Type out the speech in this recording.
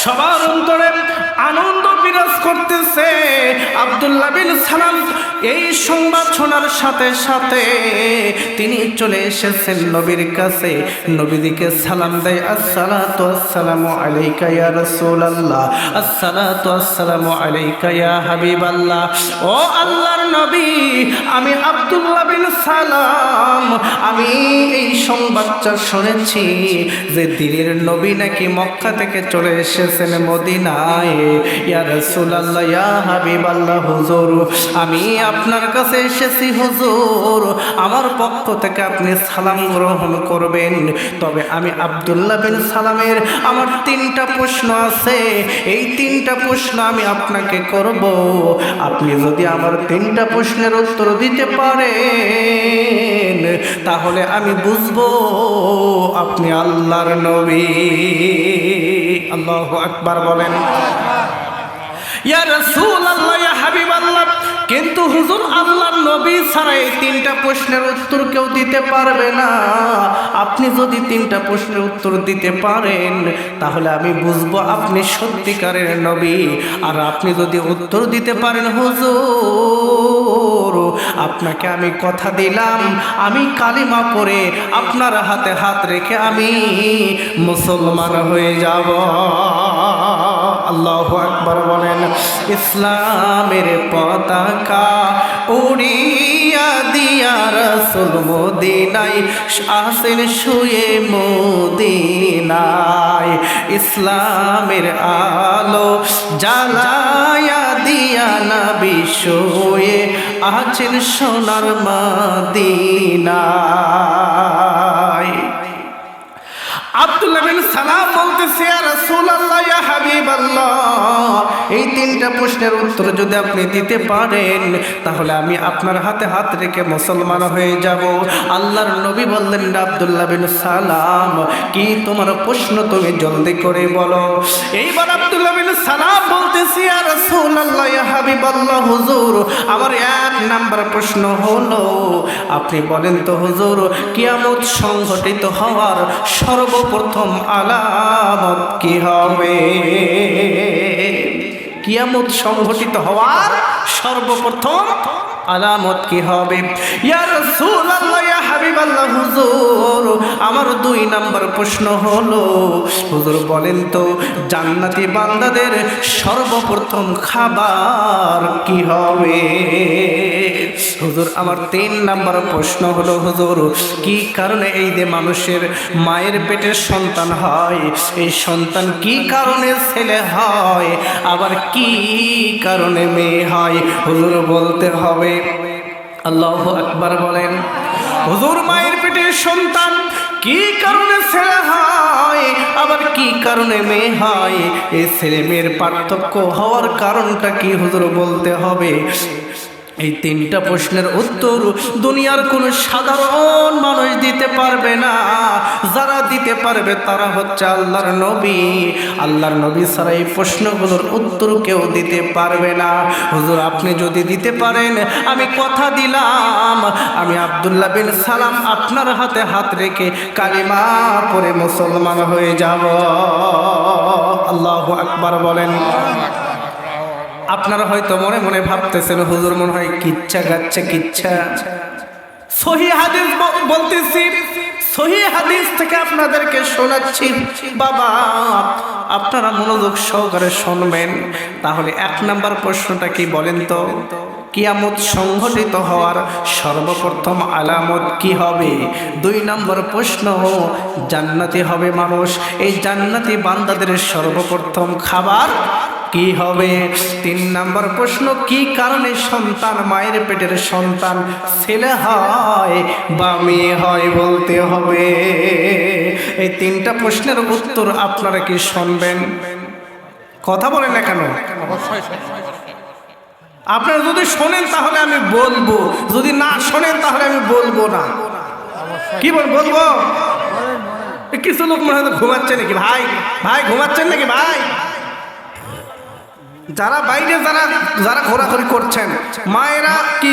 সবার অন্তরে আনন্দ বিরাজ করতেছে। আব্দুল্লাহ বিন সালাম এই সংবাদ শোনার সাথে সাথে তিনি চলে এসেছেন নবীর কাছে। নবীদিকে সালাম দেয়, আসসালাতু আসসালামু আলাইকা ইয়া রাসূলুল্লাহ। আসসালাতু আসসালামু আলাইকা ইয়া হাবিবাল্লাহ। ও আল্লাহর নবী, আমি আব্দুল্লাহ বিন সালাম, আমি এই সংবাদটা শুনেছি যে দিনের নবী নাকি মক্কা থেকে চলে এসেছেন মদিনায়। ইয়া রাসূলুল্লাহ, ইয়া হাবিবাল্লাহ, হুজুর, আমি আপনার কাছে এসেছি, হুজুর। আমার পক্ষ থেকে আপনি সালাম গ্রহণ করবেন। তবে আমি আব্দুল্লাহ বিন সালামের আমার তিনটা প্রশ্ন আছে। এই তিনটা প্রশ্ন আমি আপনাকে করব। আপনি যদি আমার তিনটা প্রশ্নের উত্তর দিতে পারেন, তাহলে আমি বুঝব আপনি আল্লাহর নবী। আল্লাহ আকবার বলেন। ইয়া কিন্তু হুজুর, আল্লাহর নবী ছাড়া এই তিনটা প্রশ্নের উত্তর কেউ দিতে পারবে না। আপনি যদি তিনটা প্রশ্নের উত্তর দিতে পারেন, তাহলে আমি বুঝব আপনি সত্যিকারের নবী। আর আপনি যদি উত্তর দিতে পারেন, হুজুর, আপনাকে আমি কথা দিলাম, আমি কালিমা পরে আপনার হাতে হাত রেখে আমি মুসলমান হয়ে যাব। আল্লাহ আকবর বলেন, ইসলামের পতাকা উড়িয়া দিয়া রসুল মদিনাই আসেন, শুয়ে মদিনায়। ইসলামের আলো জ্বালায়া দিয়া নবী শুয়ে আছেন সোনার মদিনায়। আব্দুল্লাহ বিন সালাম বলতেছে রাসূলুল্লাহ, ইয়া হাবিবাল্লাহ। এই তিনটা প্রশ্নের উত্তর যদি আপনি দিতে পারেন, তাহলে আমি আপনার হাতে হাত রেখে মুসলমান হয়ে যাব। আল্লাহর নবী বললেন আব্দুল্লাহ বিন সালাম, কি তোমার প্রশ্ন তুমি জলদি করে বলো? এইবার আব্দুল্লাহ বিন সালাম আমার এক নাম্বার প্রশ্ন হলো, আপনি বলেন তো হুজুর, কিয়ামত সংঘটিত হওয়ার সর্বপ্রথম আলামত কি হবে? কিয়ামত সংঘটিত হওয়ার সর্বপ্রথম আলামত কি হবে? আমার দুই নাম্বার প্রশ্ন হলো, হুজুর বলেন তো, জান্নাতি বান্দাদের সর্বপ্রথম খাবার কি হবে? হুজুর, আমার তিন নাম্বার প্রশ্ন হলো, হুজুর, কি কারণে এই যে মানুষের মায়ের পেটের সন্তান হয়, এই সন্তান কি কারণে ছেলে হয়? আবার কি কারণে মেয়ে হয়। হুজুর বলতে হবে। আল্লাহ আকবার বলেন, হুজুর মায়ের পেটের সন্তান কি কারণে ছেলে হয়, আবার কি কারণে মেয়ে হয়? এ ছেলে মেয়ের পার্থক্য হওয়ার কারণটা কি হুজুর বলতে হবে? এই তিনটা প্রশ্নের উত্তর দুনিয়ার কোনো সাধারণ মানুষ দিতে পারবে না। যারা দিতে পারবে তারা হচ্ছে আল্লাহর নবী। আল্লাহর নবী ছাড়া এই প্রশ্নগুলোর উত্তর কেউ দিতে পারবে না। হুজুর, আপনি যদি দিতে পারেন, আমি কথা দিলাম। আমি আব্দুল্লাহ বিন সালাম আপনার হাতে হাত রেখে কালিমা পরে মুসলমান হয়ে যাব। আল্লাহ আকবার বলেন। আপনারা হয়তো মনে মনে ভাবতেছেন, হুজুর মনে হয় কিচ্ছা গাচ্ছে কিচ্ছা। সহি হাদিস বলতেছি, সহি হাদিস থেকে আপনাদেরকে শোনাচ্ছি, বাবা, আপনারা মনোযোগ সহকারে শুনবেন। তাহলে এক নাম্বার প্রশ্নটা কি বলেন তো? কিয়ামত সংঘটিত হওয়ার সর্বপ্রথম আলামত কি হবে? দুই নম্বর প্রশ্ন, জান্নাতি হবে মানুষ। এই জান্নাতি বান্দাদের সর্বপ্রথম খাবার কি হবে? তিন নম্বর প্রশ্ন, কি কারণে সন্তান মায়ের পেটের সন্তান ছেলে হয় বা মেয়ে হয় বলতে হবে? এই তিনটা প্রশ্নের উত্তর আপনারা কি শুনবেন? কথা বলেন না কেন? আপনারা যদি শোনেন তাহলে আমি বলব, যদি না শোনেন তাহলে আমি বলব না। কি বল, বলব? কিছু লোক মনে হয় ঘুমাচ্ছে নাকি? ভাই ভাই ঘুমাচ্ছেন নাকি ভাই? যারা বাইরে যারা যারা ঘোরাঘুরি করছেন মায়েরা কি